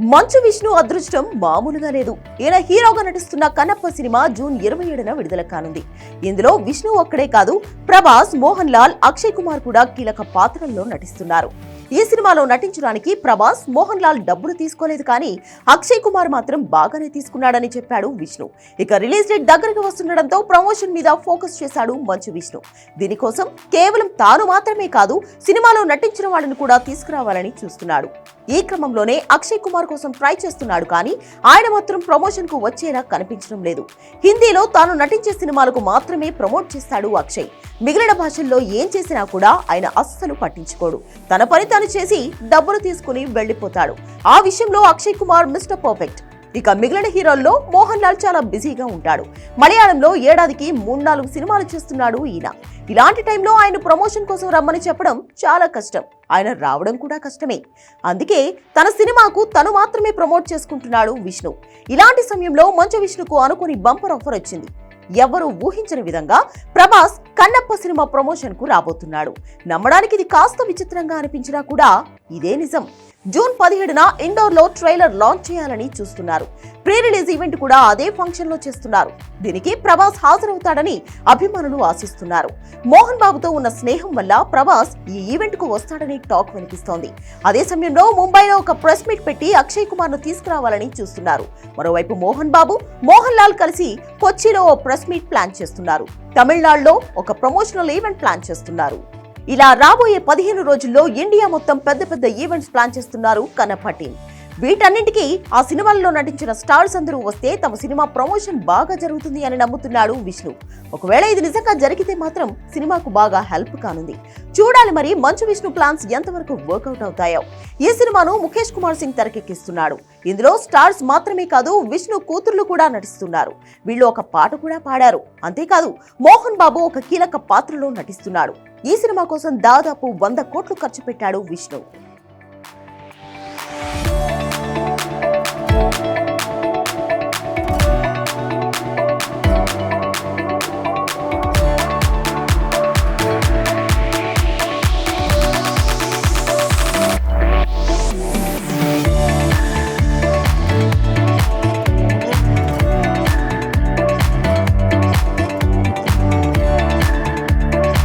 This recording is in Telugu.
మంచు విష్ణు అదృష్టం మామూలుగా లేదు. ఈయన హీరోగా నటిస్తున్న కన్నప్ప సినిమా జూన్ ఇరవై ఏడున విడుదల కానుంది. ఇందులో విష్ణు ఒక్కడే కాదు ప్రభాస్ మోహన్ లాల్ అక్షయ్ కుమార్ కూడా కీలక పాత్రల్లో నటిస్తున్నారు. ఈ సినిమాలో నటించడానికి ప్రభాస్ మోహన్ లాల్ డబ్బులు తీసుకోలేదు కానీ అక్షయ్ కుమార్ మాత్రం బాగానే తీసుకున్నాడని చెప్పాడు విష్ణు. ఇక రిలీజ్ డేట్ దగ్గరకు వస్తుండడంతో ప్రమోషన్ మీద ఫోకస్ చేశాడు మంచు విష్ణు. దీనికోసం కేవలం తాను మాత్రమే కాదు సినిమాలో నటించిన వాళ్ళని కూడా తీసుకురావాలని చూస్తున్నాడు. ఈ క్రమంలోనే అక్షయ్ కుమార్ కోసం ట్రై చేస్తున్నాడు కానీ ఆయన మాత్రం ప్రమోషన్కు వచ్చేలా కనిపించడం లేదు. హిందీలో తాను నటించే సినిమాలకు మాత్రమే ప్రమోట్ చేస్తాడు అక్షయ్. మిగిలిన భాషల్లో ఏం చేసినా కూడా ఆయన అస్సలు పట్టించుకోడు. తన పని తాను చేసి డబ్బులు తీసుకుని వెళ్ళిపోతాడు ఆ విషయంలో అక్షయ్ కుమార్ మిస్టర్ పర్ఫెక్ట్. ఇక మిగిలిన హీరోల్లో మోహన్ లాల్ చాలా బిజీగా ఉంటాడు. మలయాళంలో ఏడాదికి మూడు నాలుగు సినిమాలు చేస్తున్నాడు ఈయన. ఇలాంటి టైంలో ఆయన ప్రమోషన్ కోసం రమ్మని చెప్పడం చాలా కష్టం. ఆయన రావడం కూడా కష్టమే. అందుకే తన సినిమాకు తను మాత్రమే ప్రమోట్ చేసుకుంటున్నాడు విష్ణు. ఇలాంటి సమయంలో మంచు విష్ణుకు అనుకుని బంపర్ ఆఫర్ వచ్చింది. ఎవరూ ఊహించని విధంగా ప్రభాస్ కన్నప్ప సినిమా ప్రమోషన్కు రాబోతున్నాడు. నమ్మడానికి ఇది కాస్త విచిత్రంగా అనిపించినా కూడా ఇదే నిజం. జూన్ పదిహేడున ఇండోర్లో ట్రైలర్ లాంచ్ చేయాలని చూస్తున్నారు. ప్రీ రిలీజ్ ఈవెంట్ కూడా అదే ఫంక్షన్లో చేస్తున్నారు. దీనికి ప్రభాస్ హాజరవుతాడని అభిమానులు ఆశిస్తున్నారు. మోహన్ బాబుతో ఉన్న స్నేహం వల్ల ప్రభాస్ ఈ ఈవెంట్కు వస్తాడని టాక్ వినిపిస్తోంది. అదే సమయంలో ముంబైలో ఒక ప్రెస్ మీట్ పెట్టి అక్షయ్ కుమార్ను తీసుకురావాలని చూస్తున్నారు. మరోవైపు మోహన్ బాబు మోహన్ లాల్ కలిసి కొచ్చిలో ఓ ప్రెస్ మీట్ ప్లాన్ చేస్తున్నారు. తమిళనాడులో ఒక ప్రమోషనల్ ఈవెంట్ ప్లాన్ చేస్తున్నారు. ఇలా రాబోయే పదిహేను రోజుల్లో ఇండియా మొత్తం పెద్ద పెద్ద ఈవెంట్స్ ప్లాన్ చేస్తున్నారు కనప్ప వీటన్నింటికీ ఆ సినిమాల్లో నటించిన స్టార్స్ అందరూ వస్తే తమ సినిమా ప్రమోషన్ బాగా జరుగుతుంది అని నమ్ముతున్నాడు విష్ణు. ఒకవేళ ఇది నిజంగా జరిగితే మాత్రం సినిమాకు బాగా హెల్ప్ కానుంది. చూడాలి మరి మంచు విష్ణు ప్లాన్స్ ఎంతవరకు వర్కౌట్ అవుతాయో. ఈ సినిమాను ముఖేష్ కుమార్ సింగ్ తెరకెక్కిస్తున్నాడు. ఇందులో స్టార్స్ మాత్రమే కాదు విష్ణు కూతుర్లు కూడా నటిస్తున్నారు. వీళ్ళు ఒక పాట కూడా పాడారు. అంతేకాదు మోహన్ బాబు ఒక కీలక పాత్రలో నటిస్తున్నాడు. ఈ సినిమా కోసం దాదాపు వంద కోట్లు ఖర్చు పెట్టాడు విష్ణు.